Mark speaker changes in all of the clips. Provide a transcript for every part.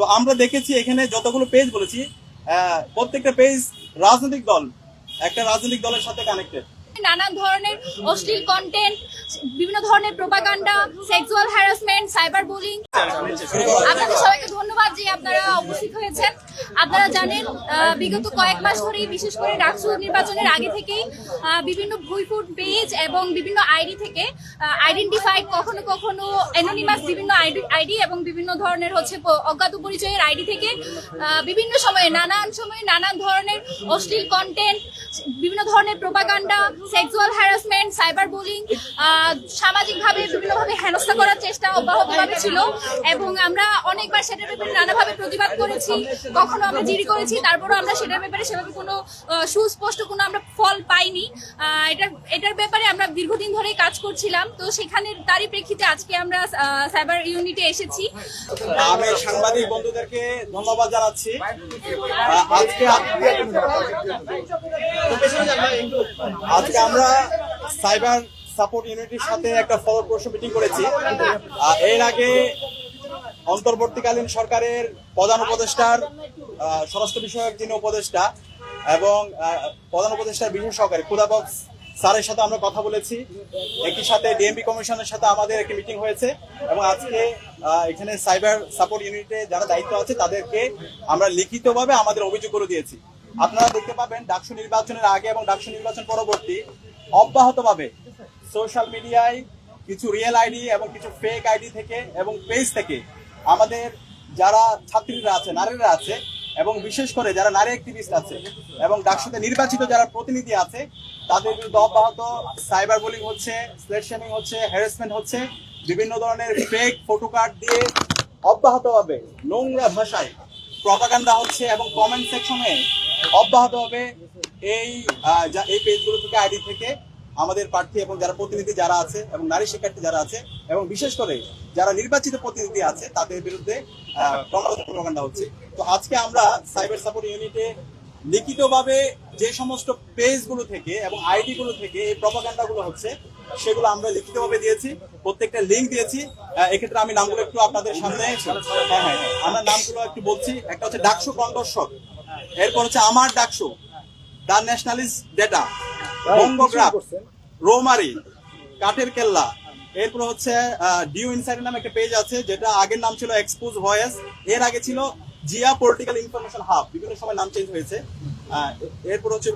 Speaker 1: তো আমরা দেখেছি এখানে যতগুলো পেজ বলেছি প্রত্যেকটা পেজ রাজনৈতিক দল, একটা রাজনৈতিক দলের সাথে কানেক্টেড
Speaker 2: নানান ধরনের অশ্লীল কন্টেন্ট বিভিন্ন ধরনের propaganda sexual harassment cyber bullying আপনাদের সবাইকে ধন্যবাদ যে আপনারা উপস্থিত হয়েছেন। আপনারা জানেন বিগত কয়েক মাস ধরেই, বিশেষ করে ডাকসু নির্বাচনের আগে থেকেই বিভিন্ন ভুইফুড পেজ এবং বিভিন্ন আইডি থেকে আইডেন্টিফাইড কখনো কখনো অ্যানোনিমাস বিভিন্ন আইডি এবং বিভিন্ন ধরনের হচ্ছে অজ্ঞাত পরিচয়ের আইডি থেকে বিভিন্ন সময়ে, নানান সময়ে নানান ধরনের অশ্লীল কন্টেন্ট বিভিন্ন ধরনের propaganda sexual harassment cyber bullying সামাজিকভাবে বিভিন্নভাবে হেনস্থা করার চেষ্টা অব্যাহতভাবে ছিল এবং আমরা অনেকবার সেটার ব্যাপারে নানাভাবে প্রতিবাদ করেছি কখনো আমরা জিডি করেছি তারপরও আমরা সেটার ব্যাপারে সেভাবে কোনো সুস্পষ্ট কোনো আমরা ফল পাইনি। আহ, এটার ব্যাপারে আমরা দীর্ঘদিন ধরেই কাজ করছিলাম তো সেখানে তারই প্রেক্ষিতে আজকে আমরা সাইবার ইউনিটে এসেছি।
Speaker 1: আমি সাংবাদিক বন্ধুদেরকে ধন্যবাদ জানাচ্ছি। আজকে আজকে আমরা সাইবার সাপোর্ট ইউনিটির সাথে একটা ফলপ্রসূ মিটিং করেছি। এর আগে অন্তর্বর্তীকালীন সরকারের প্রধান উপদেষ্টার স্বরাষ্ট্র বিষয়ক যিনি উপদেষ্টা এবং প্রধান উপদেষ্টার বিশেষ সহকারী খুদাবক্স স্যারের সাথে আমরা কথা বলেছি। একই সাথে ডিএমপি কমিশনের সাথে আমাদের একটি মিটিং হয়েছে এবং আজকে এখানে সাইবার সাপোর্ট ইউনিটে যারা দায়িত্ব আছে তাদেরকে আমরা লিখিতভাবে আমাদের অভিযোগগুলো দিয়েছি। আপনারা দেখতে পাবেন ডাকসু নির্বাচনের আগে এবং ডাকসু নির্বাচন পরবর্তী অব্যাহতভাবে সোশ্যাল মিডিয়ায় কিছু রিয়েল আইডি এবং কিছু ফেক আইডি থেকে এবং পেজ থেকে আমাদের যারা ছাত্রীরা আছে, নারীরা আছে এবং বিশেষ করে যারা নারী অ্যাক্টিভিস্ট আছে এবং ডাকসুতে নির্বাচিত যারা প্রতিনিধি আছে, তাদের বিরুদ্ধে অব্যাহত সাইবার বুলিং হচ্ছে স্লেট শেমিং হচ্ছে হ্যারাসমেন্ট হচ্ছে, বিভিন্ন ধরনের ফেক ফটো কার্ড দিয়ে অব্যাহতভাবে নোংরা ভাষায় প্রপাগান্ডা হচ্ছে এবং কমেন্ট সেকশনে অব্যাহতভাবে এই আহ, যা- এই পেজগুলো থেকে আইডি থেকে আমাদের প্রার্থী এবং যারা প্রতিনিধি যারা আছে এবং নারী শিক্ষার্থী যারা আছে এবং বিশেষ করে যারা নির্বাচিত প্রতিনিধি আছে তাদের বিরুদ্ধে প্রপাগান্ডা হচ্ছে। তো আজকে আমরা সাইবার সাপোর্ট ইউনিটে লিখিতভাবে যে সমস্ত পেজগুলো থেকে এবং আইডি গুলো থেকে এই প্রপাগান্ডা গুলো হচ্ছে সেগুলো আমরা লিখিতভাবে দিয়েছি প্রত্যেকটা লিঙ্ক দিয়েছি। এক্ষেত্রে আমি নামগুলো একটু আপনাদের সামনে হ্যাঁ হ্যাঁ হ্যাঁ, আমরা নামগুলো একটু বলছি। একটা হচ্ছে ডাকসু কণ্ঠস্বর এরপর হচ্ছে আমার ডাকসু দা ন্যাশনালিস্ট ডেটা বঙ্গগ্রাফ রোমারি, কাঠের কেল্লা। এরপর হচ্ছে ডিউ ইনসাইডের নামে একটা পেজ আছে, যেটা আগের নাম ছিল এক্সপোজ ভয়েস এর আগে ছিল জিয়া পলিটিক্যাল ইনফরমেশন হাব বিভিন্ন সময় নাম চেঞ্জ হয়েছে। এরপর হচ্ছে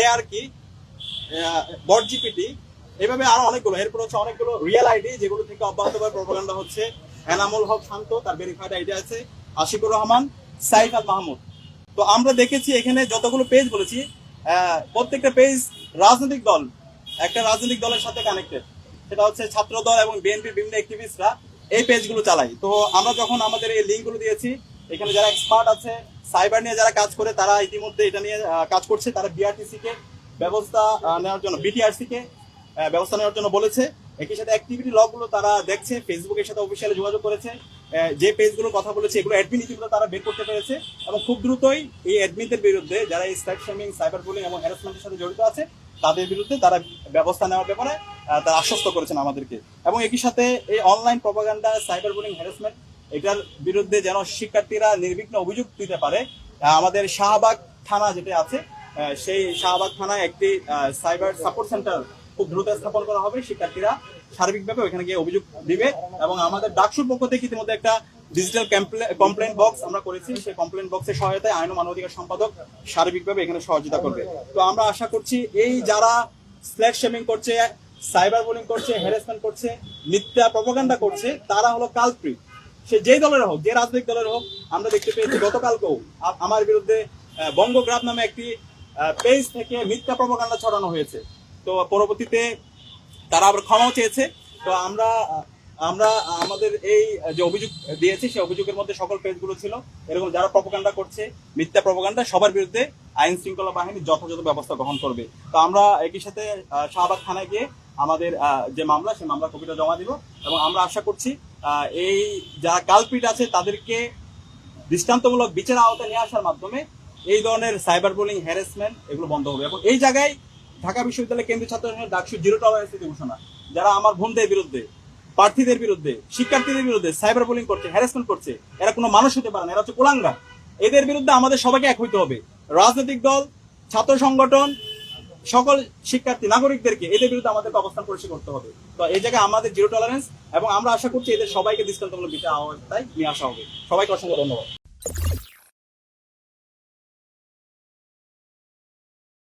Speaker 1: এ আর কি বট জিপিটি এভাবে আরও অনেকগুলো। এরপর হচ্ছে অনেকগুলো রিয়েল আইডি যেগুলো থেকে অব্যাহতভাবে প্রপাগান্ডা হচ্ছে। এনামুল হক শান্ত, তার ভেরিফাইড আইডি আছে। আশিকুর রহমান সাইফ আল মাহমুদ। তো আমরা দেখেছি এখানে যতগুলো পেজ বলেছি প্রত্যেকটা পেজ রাজনৈতিক দল, একটা রাজনৈতিক দলের সাথে কানেক্টেড সেটা হচ্ছে ছাত্র দল এবং বিএনপির বিভিন্ন অ্যাক্টিভিস্টরা এই পেজগুলো চালায়। তো আমরা যখন আমাদের এই লিঙ্কগুলো দিয়েছি, এখানে যারা এক্সপার্ট আছে সাইবার নিয়ে যারা কাজ করে, তারা ইতিমধ্যে এটা নিয়ে কাজ করছে। তারা বিআরটিসি কে ব্যবস্থা নেওয়ার জন্য বিটিআরসি কে ব্যবস্থা নেওয়ার জন্য বলেছে। একই সাথে অ্যাক্টিভিটি লগগুলো তারা দেখছে ফেসবুকের সাথে অফিসিয়ালি যোগাযোগ করেছে। যে পেজগুলো কথা বলেছে, এগুলো অ্যাডমিন ইতিগুলো তারা বের করতে পেরেছে এবং খুব দ্রুতই এই অ্যাডমিনদের বিরুদ্ধে যারা এই স্ট্যাক শেমিং সাইবার বুলিং এবং হ্যারাসমেন্টের সাথে জড়িত আছে, তাদের বিরুদ্ধে তারা ব্যবস্থা নেওয়ার ব্যাপারে তারা আশ্বস্ত করেছেন আমাদেরকে। এবং একই সাথে এই online propaganda cyber bullying harassment এটার বিরুদ্ধে যেন শিক্ষার্থীরা নির্বিঘ্ন অভিযোগ দিতে পারে আমাদের শাহবাগ থানা যেটা আছে সেই শাহবাগ থানায় একটি সাইবার সাপোর্ট সেন্টার খুব দ্রুত স্থাপন করা হবে শিক্ষার্থীরা সার্বিকভাবে ওখানে গিয়ে অভিযোগ দিবে এবং আমাদের ডাকসুর পক্ষ থেকে ইতিমধ্যে একটা ডিজিটাল কমপ্লেন বক্স আমরা করেছি। সেই কমপ্লেন বক্সের সহায়তায় আইন ও মানবাধিকার সম্পাদক সার্বিকভাবে এখানে সহযোগিতা করবে। তো আমরা আশা করছি এই যারা স্ল্যাক শেমিং করছে সাইবার বোলিং করছে হ্যারাসমেন্ট করছে মিথ্যা প্রপাগান্ডা করছে তারা হলো কালপ্রিট সে যেই দলের হোক যে রাজনৈতিক দলের হোক আমরা দেখতে পেয়েছি গতকালকেও আমার বিরুদ্ধে আহ, বঙ্গগ্রাফ নামে একটি পেজ থেকে মিথ্যা প্রপাগান্ডা ছড়ানো হয়েছে। তো পরবর্তীতে তারা আবার ক্ষমাও চেয়েছে। তো আমরা আমরা আমাদের এই যে অভিযোগ দিয়েছি, সেই অভিযোগের মধ্যে সকল পেজগুলো ছিল। এরকম যারা প্রপাগান্ডা করছে, মিথ্যা প্রপাগান্ডা সবার বিরুদ্ধে আইন শৃঙ্খলা বাহিনী যথাযথ ব্যবস্থা গ্রহণ করবে। তো আমরা একই সাথে শাহবাগ থানায় গিয়ে আমাদের যে মামলা, সেই মামলা কপিটা জমা দিব এবং আমরা আশা করছি এই যারা কালপিট আছে তাদেরকে দৃষ্টান্তমূলক বিচার আওতায় নিয়ে আসার মাধ্যমে এই ধরনের সাইবার বুলিং হ্যারাসমেন্ট এগুলো বন্ধ হবে। এবং এই জায়গায় ঢাকা বিশ্ববিদ্যালয় কেন্দ্রীয় ছাত্র সংসদ ডাকসু জিরো টলারেন্স নীতি ঘোষণা। যারা আমার বোনদের বিরুদ্ধে, প্রার্থীদের বিরুদ্ধে, শিক্ষার্থীদের বিরুদ্ধে সাইবার বুলিং করছে হ্যারাসমেন্ট করছে, এরা কোনো মানুষ হতে পারে না, এরা হচ্ছে কুলাঙ্গা। এদের বিরুদ্ধে আমাদের সবাইকে এক হইতে হবে। রাজনৈতিক দল, ছাত্র সংগঠন, সকল শিক্ষার্থী, নাগরিকদেরকে এদের বিরুদ্ধে আমাদেরকে অবস্থান পরিষ্কার করতে হবে। তো এই জায়গায় আমাদের জিরো টলারেন্স এবং আমরা আশা করছি এদের সবাইকে দৃষ্টান্তমূলক বিচার আওতায় নিয়ে আসা হবে। সবাইকে অসংখ্য ধন্যবাদ।